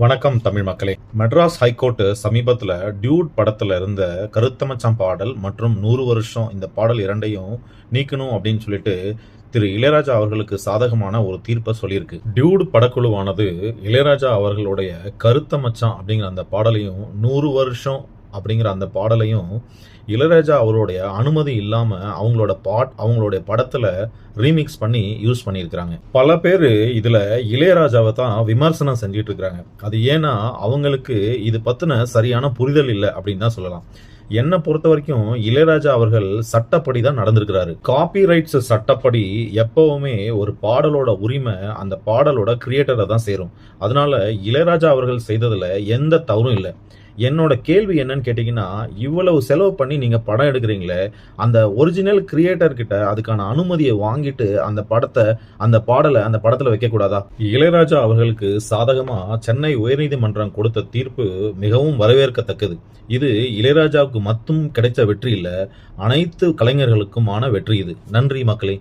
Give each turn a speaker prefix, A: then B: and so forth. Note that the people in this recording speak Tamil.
A: வணக்கம் தமிழ் மக்களே. மெட்ராஸ் ஹைகோர்ட் சமீபத்தில் டியூட் படத்தில் இருந்த கருத்தமச்சான் பாடல் மற்றும் நூறு வருஷம் இந்த பாடல் இரண்டையும் நீக்கணும் அப்படின்னு சொல்லிட்டு திரு இளையராஜா அவர்களுக்கு சாதகமான ஒரு தீர்ப்பை சொல்லியிருக்கு. டியூட் படக்குழுவானது இளையராஜா அவர்களுடைய கருத்த மச்சான் அப்படிங்கிற அந்த பாடலையும் நூறு வருஷம் அப்படிங்கிற அந்த பாடலையும் இளையராஜா அவருடைய அனுமதி இல்லாமல் அவங்களோட பாட் அவங்களுடைய படத்தில் ரீமிக்ஸ் பண்ணி யூஸ் பண்ணியிருக்கிறாங்க. பல பேர் இதில் இளையராஜாவை தான் விமர்சனம் செஞ்சிட்டு இருக்கிறாங்க அது ஏன்னா அவங்களுக்கு இது பற்றின சரியான புரிதல் இல்லை அப்படின்னு தான் சொல்லலாம். என்னை பொறுத்த வரைக்கும் இளையராஜா அவர்கள் சட்டப்படி தான் நடந்திருக்கிறாரு. காப்பி ரைட்ஸ் சட்டப்படி எப்பவுமே ஒரு பாடலோட உரிமை அந்த பாடலோட கிரியேட்டரை தான் சேரும். அதனால இளையராஜா அவர்கள் செய்ததில் எந்த தவறும் இல்லை. என்னோட கேள்வி என்னன்னு கேட்டிங்கன்னா இவ்வளவு செலவு பண்ணி நீங்கள் படம் எடுக்கிறீங்களே அந்த ஒரிஜினல் கிரியேட்டர்கிட்ட அதுக்கான அனுமதியை வாங்கிட்டு அந்த படத்தை அந்த பாடலை அந்த படத்தில் வைக்கக்கூடாதா? இளையராஜா அவர்களுக்கு சாதகமாக சென்னை உயர்நீதிமன்றம் கொடுத்த தீர்ப்பு மிகவும் வரவேற்கத்தக்கது. இது இளையராஜாவுக்கு மட்டும் கிடைச்ச வெற்றி இல்லை அனைத்து கலைஞர்களுக்குமான வெற்றி இது. நன்றி மக்களே.